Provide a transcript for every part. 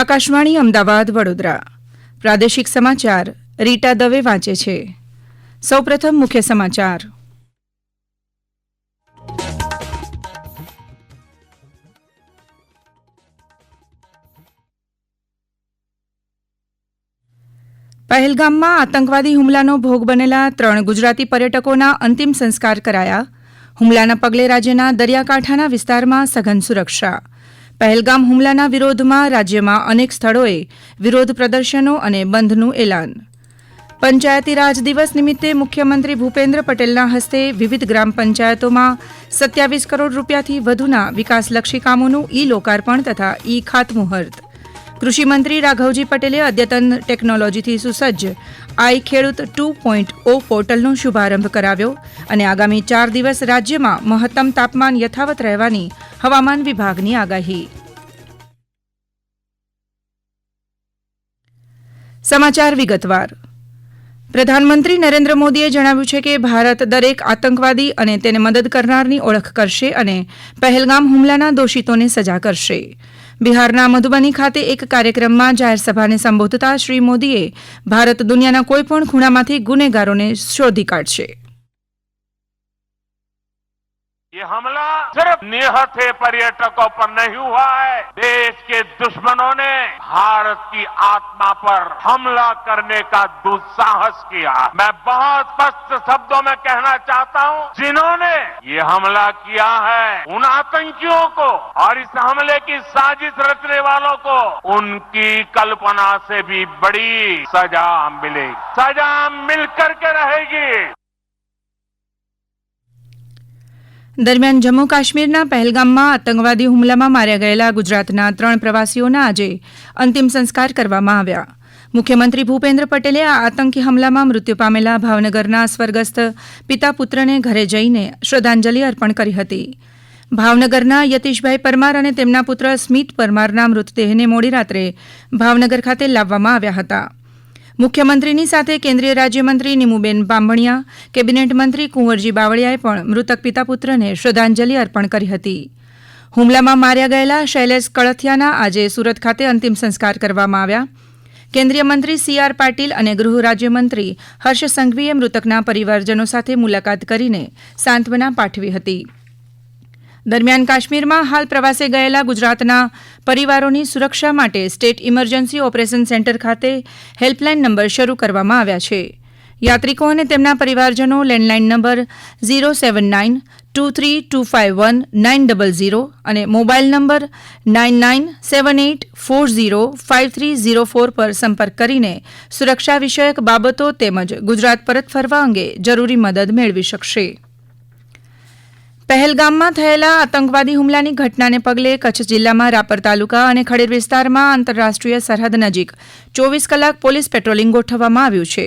આકાશવાણી અમદાવાદ, વડોદરા. પ્રાદેશિક સમાચાર રીટા દવે વાંચે છે. સૌપ્રથમ મુખ્ય સમાચાર. પહેલગામમાં આતંકવાદી હુમલાનો ભોગ બનેલા ત્રણ ગુજરાતી પર્યટકોના અંતિમ સંસ્કાર કરાયા. હુમલાના પગલે રાજ્યના દરિયાકાંઠાના વિસ્તારમાં સઘન સુરક્ષા. પહેલગામ હુમલાના વિરોધમાં રાજ્યમાં અનેક સ્થળોએ વિરોધ પ્રદર્શનો અને બંધનું એલાન. પંચાયતી રાજ દિવસ નિમિત્તે મુખ્યમંત્રી ભૂપેન્દ્ર પટેલના હસ્તે વિવિધ ગ્રામ પંચાયતોમાં સત્યાવીસ કરોડ રૂપિયાથી વધુના વિકાસલક્ષી કામોનું ઈ લોકાર્પણ તથા ઈ ખાતમુહૂર્ત કૃષિમંત્રી રાઘવજી પટેલે અદ્યતન ટેકનોલોજીથી સુસજ્જ આઈ ખેડૂત ટુ પોઈન્ટ ઓ પોર્ટલનો શુભારંભ કરાવ્યો અને આગામી ચાર દિવસ રાજ્યમાં મહત્તમ તાપમાન યથાવત રહેવાની હવામાન વિભાગની આગાહી. સમાચાર વિગતવાર. પ્રધાનમંત્રી નરેન્દ્ર મોદીએ જણાવ્યું છે કે ભારત દરેક આતંકવાદી અને તેને મદદ કરનારની ઓળખ કરશે અને પહેલગામ હુમલાના દોષિતોને સજા કરશે. બિહારના મધુબની ખાતે એક કાર્યક્રમમાં જાહેર સભાને સંબોધતા શ્રી મોદીએ ભારત દુનિયાના કોઈપણ ખૂણામાંથી ગુનેગારોને શોધી કાઢશે. ये हमला सिर्फ़ निहत्थे पर्यटकों पर नहीं हुआ है। देश के दुश्मनों ने भारत की आत्मा पर हमला करने का दुस्साहस किया। मैं बहुत स्पष्ट शब्दों में कहना चाहता हूँ, जिन्होंने ये हमला किया है, उन आतंकियों को और इस हमले की साजिश रचने वालों को उनकी कल्पना से भी बड़ी सजा मिलेगी सजा मिल करके रहेगी। દરમિયાન જમ્મુ કાશ્મીરના પહેલગામમાં આતંકવાદી હુમલામાં માર્યા ગયેલા ગુજરાતના ત્રણ પ્રવાસીઓના આજે અંતિમ સંસ્કાર કરવામાં આવ્યા. મુખ્યમંત્રી ભૂપેન્દ્ર પટેલે આ આતંકી હુમલામાં મૃત્યુ પામેલા ભાવનગરના સ્વર્ગસ્થ પિતા પુત્રને ઘરે જઈને શ્રદ્ધાંજલિ અર્પણ કરી હતી. ભાવનગરના યતીશભાઈ પરમાર અને તેમના પુત્ર સ્મિત પરમારના મૃતદેહને મોડી રાત્રે ભાવનગર ખાતે લાવવામાં આવ્યા હતા. મુખ્યમંત્રીની સાથે કેન્દ્રીય રાજ્યમંત્રી નીમુબેન બાંભણિયા કેબિનેટ મંત્રી કુંવરજી બાવળિયાએ પણ મૃતક પિતા પુત્રને શ્રદ્ધાંજલિ અર્પણ કરી હતી. હુમલામાં માર્યા ગયેલા શૈલેષ કળથિયાના આજે સુરત ખાતે અંતિમ સંસ્કાર કરવામાં આવ્યા. કેન્દ્રીય મંત્રી સી આર પાટીલ અને ગૃહ રાજ્યમંત્રી હર્ષ સંઘવીએ મૃતકના પરિવારજનો સાથે મુલાકાત કરીને સાંત્વના પાઠવી હતી. દરમિયાન કાશ્મીરમાં હાલ પ્રવાસે ગયેલા ગુજરાતના પરિવારોની સુરક્ષા માટે સ્ટેટ ઇમરજન્સી ઓપરેશન સેન્ટર ખાતે હેલ્પલાઇન નંબર શરૂ કરવામાં આવ્યા છે. યાત્રિકો અને તેમના પરિવારજનો landline number zero seven nine two three two five one nine double zero અને mobile number nine nine seven eight four zero five three zero four પર સંપર્ક કરીને સુરક્ષા વિષયક બાબતો તેમજ ગુજરાત પરત ફરવા અંગે જરૂરી મદદ મેળવી શકશે. પહેલગામમાં થયેલા આતંકવાદી હુમલાની ઘટનાને પગલે કચ્છ જિલ્લામાં રાપર તાલુકા અને ખડીર વિસ્તારમાં આંતરરાષ્ટ્રીય સરહદ નજીક ચોવીસ કલાક પોલીસ પેટ્રોલિંગ ગોઠવવામાં આવ્યું છે.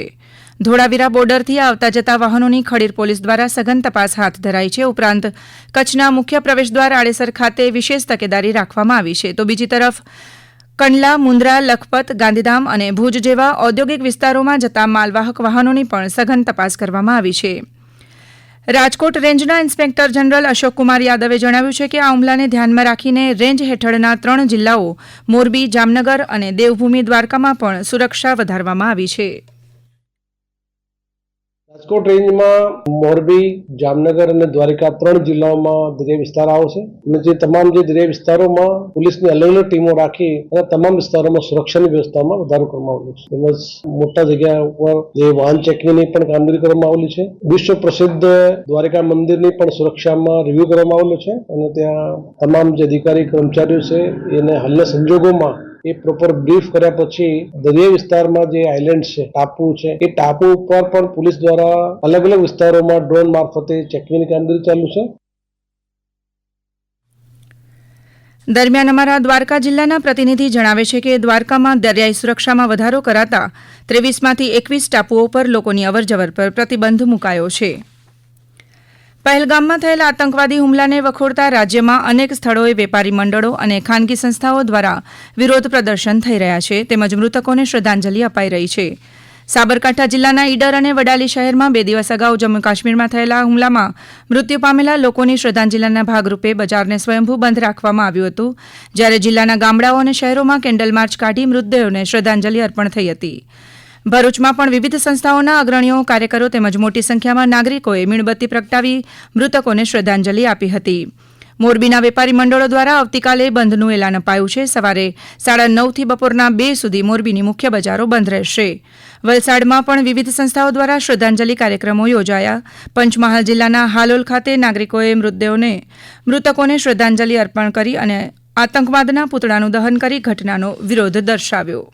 ધોળાવીરા બોર્ડરથી આવતા જતા વાહનોની ખડીર પોલીસ દ્વારા સઘન તપાસ હાથ ધરાઈ છે. ઉપરાંત કચ્છના મુખ્ય પ્રવેશદ્વાર આડેસર ખાતે વિશેષ તકેદારી રાખવામાં આવી છે. તો બીજી તરફ કંડલા, મુન્દ્રા, લખપત, ગાંધીધામ અને ભુજ જેવા ઔદ્યોગિક વિસ્તારોમાં જતા માલવાહક વાહનોની પણ સઘન તપાસ કરવામાં આવી છે. રાજકોટ રેન્જના ઇન્સ્પેક્ટર જનરલ અશોકકુમાર યાદવે જણાવ્યું છે કે આ હુમલાને ધ્યાનમાં રાખીને રેન્જ હેઠળના ત્રણ જિલ્લાઓ મોરબી, જામનગર અને દેવભૂમિ દ્વારકામાં પણ સુરક્ષા વધારવામાં આવી છે. રાજકોટ રેન્જમાં મોરબી, જામનગર અને દ્વારિકા ત્રણ જિલ્લાઓમાં દરિયા વિસ્તાર આવશે અને જે તમામ જે દરિયા વિસ્તારોમાં પોલીસની અલગ અલગ ટીમો રાખી અને તમામ વિસ્તારોમાં સુરક્ષાની વ્યવસ્થામાં વધારો કરવામાં આવ્યો છે. તેમજ મોટા જગ્યા ઉપર જે વાહન ચેકિંગની પણ કામગીરી કરવામાં આવેલી છે. વિશ્વ પ્રસિદ્ધ દ્વારિકા મંદિરની પણ સુરક્ષામાં રિવ્યુ કરવામાં આવેલું છે. અને ત્યાં તમામ જે અધિકારી કર્મચારીઓ છે, એને હાલના સંજોગોમાં એ પ્રોપર બ્રીફ કર્યા પછી દરિયા વિસ્તારમાં જે આઇલેન્ડ છે, ટાપુ છે, એ ટાપુ ઉપર પણ પોલીસ દ્વારા અલગ અલગ વિસ્તારોમાં ડ્રોન મારફતે ચેકિંગની કામગીરી ચાલુ છે. દરમિયાન અમારા દ્વારકા જિલ્લાના પ્રતિનિધિ જણાવે છે કે દ્વારકામાં દરિયાઈ સુરક્ષામાં વધારો કરાતા ત્રેવીસમાંથી એકવીસ ટાપુઓ પર લોકોની અવરજવર પર પ્રતિબંધ મુકાયો છે. પહેલગામમાં થયેલા આતંકવાદી હુમલાને વખોડતા રાજ્યમાં અનેક સ્થળોએ વેપારી મંડળો અને ખાનગી સંસ્થાઓ દ્વારા વિરોધ પ્રદર્શન થઈ રહ્યા છે, તેમજ મૃતકોને શ્રદ્ધાંજલિ અપાઈ રહી છે. સાબરકાંઠા જિલ્લાના ઈડર અને વડાલી શહેરમાં બે દિવસ અગાઉ જમ્મુ કાશ્મીરમાં થયેલા હુમલામાં મૃત્યુ પામેલા લોકોની શ્રદ્ધાંજલિના ભાગરૂપે બજારને સ્વયંભૂ બંધ રાખવામાં આવ્યું હતું. જ્યારે જિલ્લાના ગામડાઓ અને શહેરોમાં કેન્ડલ માર્ચ કાઢી મૃતદેહોને શ્રદ્ધાંજલિ અર્પણ થઈ હતી. ભરૂચમાં પણ વિવિધ સંસ્થાઓના અગ્રણીઓ, કાર્યકરો તેમજ મોટી સંખ્યામાં નાગરિકોએ મીણબત્તી પ્રગટાવી મૃતકોને શ્રદ્ધાંજલિ આપી હતી. મોરબીના વેપારી મંડળો દ્વારા આવતીકાલે બંધનું એલાન અપાયું છે. સવારે સાડા નવથી બપોરના બે સુધી મોરબીની મુખ્ય બજારો બંધ રહેશે. વલસાડમાં પણ વિવિધ સંસ્થાઓ દ્વારા શ્રદ્ધાંજલિ કાર્યક્રમો યોજાયા. પંચમહાલ જિલ્લાના હાલોલ ખાતે નાગરિકોએ મૃતદેહોને, મૃતકોને શ્રદ્ધાંજલિ અર્પણ કરી અને આતંકવાદના પૂતળાનું દહન કરી ઘટનાનો વિરોધ દર્શાવ્યો.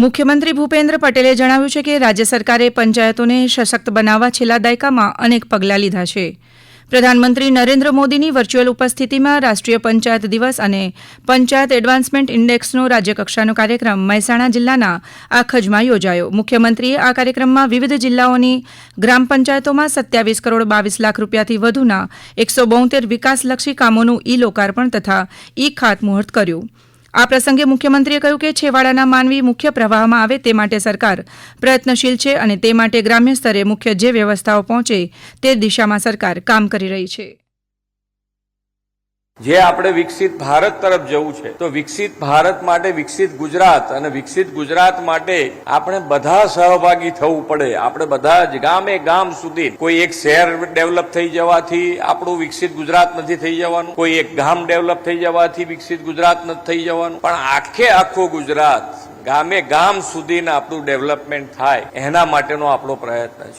મુખ્યમંત્રી ભૂપેન્દ્ર પટેલે જણાવ્યું છે કે રાજ્ય સરકારે પંચાયતોને સશક્ત બનાવવા છેલ્લા દાયકામાં અનેક પગલાં લીધા છે. પ્રધાનમંત્રી નરેન્દ્ર મોદીની વર્ચ્યુઅલ ઉપસ્થિતિમાં રાષ્ટ્રીય પંચાયત દિવસ અને પંચાયત એડવાન્સમેન્ટ ઇન્ડેક્સનો રાજ્યકક્ષાનો કાર્યક્રમ મહેસાણા જિલ્લાના આખજમાં યોજાયો. મુખ્યમંત્રીએ આ કાર્યક્રમમાં વિવિધ જિલ્લાઓની ગ્રામ પંચાયતોમાં સત્યાવીસ કરોડ બાવીસ લાખ રૂપિયાથી વધુના એકસો બોતેર વિકાસલક્ષી કામોનું ઈ લોકાર્પણ તથા ઈ ખાતમુહૂર્ત કર્યું. આ પ્રસંગે મુખ્યમંત્રીએ કહ્યું કે છેવાડાના માનવી મુખ્ય પ્રવાહમાં આવે તે માટે સરકાર પ્રયત્નશીલ છે અને તે માટે ગ્રામ્ય સ્તરે મુખ્ય જે વ્યવસ્થાઓ પહોંચે તે દિશામાં સરકાર કામ કરી રહી છે. જે આપણે વિકસિત ભારત તરફ જવું છે. તો વિકસિત ભારત માટે વિકસિત ગુજરાત અને વિકસિત ગુજરાત માટે આપણે બધા સહભાગી થવું પડે. આપણે બધા જ ગામે ગામ સુધી કોઈ એક શહેર ડેવલપ થઈ જવાથી આપણું વિકસિત ગુજરાત નથી થઈ જવાનું. કોઈ એક ગામ ડેવલપ થઈ જવાથી વિકસિત ગુજરાત નથી થઈ જવાનું. પણ આખે આખું ગુજરાત ગામે ગામ સુધીને આપણું ડેવલપમેન્ટ થાય. એના માટેનો આપણો પ્રયત્ન છે.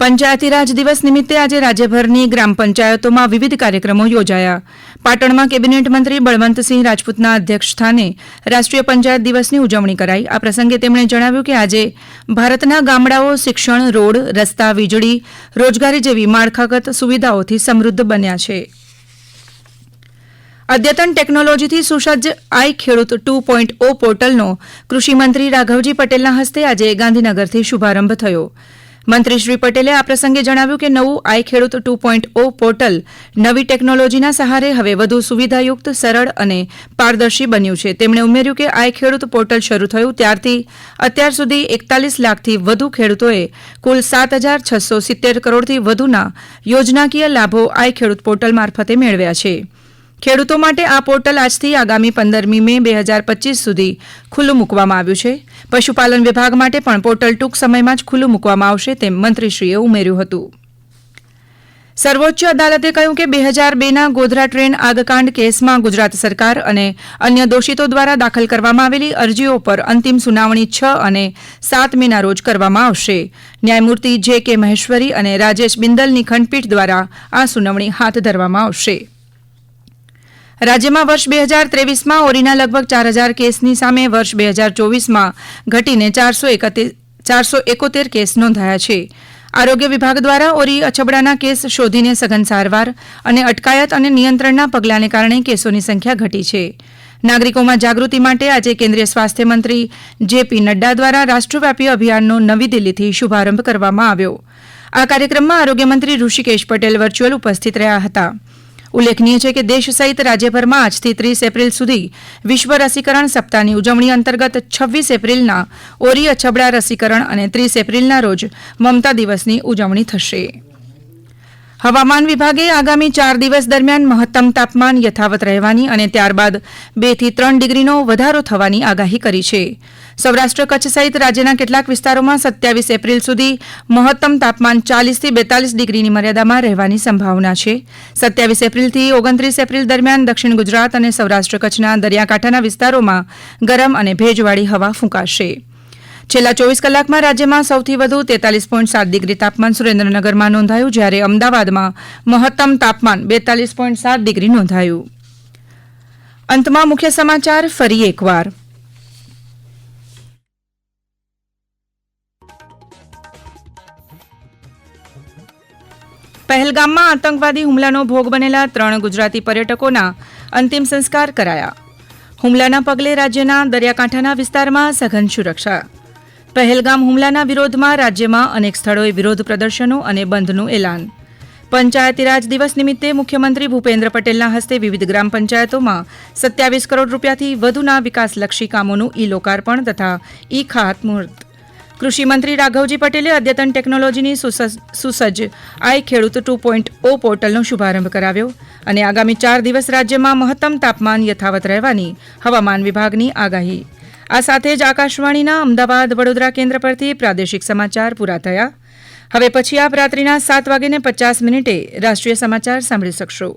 પંચાયતી રાજ દિવસ નિમિત્તે આજે રાજ્યભરની ગ્રામ પંચાયતોમાં વિવિધ કાર્યક્રમો યોજાયા. પાટણમાં કેબિનેટ મંત્રી બળવંતસિંહ રાજપૂતના અધ્યક્ષસ્થાને રાષ્ટ્રીય પંચાયત દિવસની ઉજવણી કરાઈ. આ પ્રસંગે તેમણે જણાવ્યું કે આજે ભારતના ગામડાઓ શિક્ષણ, રોડ, રસ્તા, વીજળી, રોજગારી જેવી માળખાગત સુવિધાઓથી સમૃદ્ધ બન્યા છે. અદ્યતન ટેકનોલોજીથી સુસજ્જ આઈ ખેડૂત ટુ પોઈન્ટ ઓ પોર્ટલનો કૃષિમંત્રી રાઘવજી પટેલના હસ્તે આજે ગાંધીનગરથી શુભારંભ થયો. મંત્રી શ્રી પટેલે આ પ્રસંગે જણાવ્યું કે નવું આઈ ખેડૂત ટુ પોઈન્ટ ઓ પોર્ટલ નવી ટેકનોલોજીના સહારે હવે વધુ સુવિધાયુક્ત, સરળ અને પારદર્શી બન્યું છે. તેમણે ઉમેર્યું કે આઈ ખેડૂત પોર્ટલ શરૂ થયું ત્યારથી અત્યાર સુધી એકતાલીસ લાખથી વધુ ખેડૂતોએ કુલ સાત હજાર છસો સિત્તેર કરોડથી વધુના યોજનાકીય લાભો આઈ ખેડૂત પોર્ટલ મારફતે મેળવ્યા છે. ખેડૂતો માટે આ પોર્ટલ આજથી આગામી પંદરમી મે બે હજાર પચીસ સુધી ખુલ્લું મૂકવામાં આવ્યું છે. પશુપાલન વિભાગ માટે પણ પોર્ટલ ટૂંક સમયમાં જ ખુલ્લું મૂકવામાં આવશે તેમ મંત્રીશ્રીએ ઉમેર્યું હતું. સર્વોચ્ચ અદાલતે કહ્યું કે બે હજાર બેના ગોધરા ટ્રેન આગકાંડ કેસમાં ગુજરાત સરકાર અને અન્ય દોષિતો દ્વારા દાખલ કરવામાં આવેલી અરજીઓ પર અંતિમ સુનાવણી છ અને સાત મેના રોજ કરવામાં આવશે. ન્યાયમૂર્તિ જે કે મહેશ્વરી અને રાજેશ બિંદલની ખંડપીઠ દ્વારા આ સુનાવણી હાથ ધરવામાં આવશે. રાજ્યમાં વર્ષ બે હજાર ત્રેવીસમાં ઓરીના લગભગ ચાર હજાર કેસની સામે વર્ષ બે હજાર ચોવીસમાં ઘટીને ચારસો ચારસો એકોતેર કેસ નોંધાયા છે. આરોગ્ય વિભાગ દ્વારા ઓરી અછબડાના કેસ શોધીને સઘન સારવાર અને અટકાયત અને નિયંત્રણના પગલાંને કારણે કેસોની સંખ્યા ઘટી છે. નાગરિકોમાં જાગૃતિ માટે આજે કેન્દ્રીય સ્વાસ્થ્ય મંત્રી જેપી નડ્ડા દ્વારા રાષ્ટ્રવ્યાપી અભિયાનનો નવી દિલ્હીથી શુભારંભ કરવામાં આવ્યો. આ કાર્યક્રમમાં આરોગ્યમંત્રી ઋષિકેશ પટેલ વર્ચ્યુઅલ ઉપસ્થિત રહ્યા હતા. ઉલ્લેખનીય છે કે દેશ સહિત રાજ્યભરમાં આજથી ત્રીસ એપ્રિલ સુધી વિશ્વ રસીકરણ સપ્તાહની ઉજવણી અંતર્ગત છવ્વીસ એપ્રિલના ઓરી અછબડા રસીકરણ અને ત્રીસ એપ્રિલના રોજ મમતા દિવસની ઉજવણી થશે. હવામાન વિભાગે આગામી ચાર દિવસ દરમિયાન મહત્તમ તાપમાન યથાવત રહેવાની અને ત્યારબાદ બેથી ત્રણ ડિગ્રીનો વધારો થવાની આગાહી કરી છે. સૌરાષ્ટ્ર કચ્છ સહિત રાજ્યના કેટલાક વિસ્તારોમાં સત્યાવીસ એપ્રિલ સુધી મહત્તમ તાપમાન ચાલીસથી બેતાલીસ ડિગ્રીની મર્યાદામાં રહેવાની સંભાવના છે. સત્યાવીસ એપ્રિલથી ઓગણત્રીસ એપ્રિલ દરમિયાન દક્ષિણ ગુજરાત અને સૌરાષ્ટ્ર કચ્છના દરિયાકાંઠાના વિસ્તારોમાં ગરમ અને ભેજવાળી હવા ફૂંકાશે. છેલ્લા ચોવીસ કલાકમાં રાજ્યમાં સૌથી વધુ તેતાલીસ પોઈન્ટ સાત ડિગ્રી તાપમાન સુરેન્દ્રનગરમાં નોંધાયું, જ્યારે અમદાવાદમાં મહત્તમ તાપમાન બેતાલીસ પોઈન્ટ સાત ડિગ્રી નોંધાયું. અંતમાં મુખ્ય સમાચાર ફરી એકવાર. પહેલગામમાં આતંકવાદી હુમલાનો ભોગ બનેલા ત્રણ ગુજરાતી પર્યટકોના અંતિમ સંસ્કાર કરાયા. હુમલાના પગલે રાજ્યના દરિયાકાંઠાના વિસ્તારમાં સઘન સુરક્ષા પહેલગામ હુમલાના વિરોધમાં રાજ્યમાં અનેક સ્થળોએ વિરોધ પ્રદર્શનો અને બંધનું એલાન. પંચાયતીરાજ દિવસ નિમિત્તે મુખ્યમંત્રી ભૂપેન્દ્ર પટેલના હસ્તે વિવિધ ગ્રામ પંચાયતોમાં સત્યાવીસ કરોડ રૂપિયાથી વધુના વિકાસલક્ષી કામોનું ઈ લોકાર્પણ તથા ઈ ખાતમુહૂર્ત કૃષિમંત્રી રાઘવજી પટેલે અદ્યતન ટેકનોલોજીની સુસજ્જ આઈ ખેડૂત ટુ પોઈન્ટ ઓ પોર્ટલનો શુભારંભ કરાવ્યો અને આગામી ચાર દિવસ રાજ્યમાં મહત્તમ તાપમાન યથાવત રહેવાની હવામાન વિભાગની આગાહી. આ સાથે જ આકાશવાણીના અમદાવાદ વડોદરા કેન્દ્ર પરથી પ્રાદેશિક સમાચાર પૂરા થયા. હવે પછી આપ રાત્રિના સાત વાગીને પચાસ મિનિટે રાષ્ટ્રીય સમાચાર સાંભળી શકશો.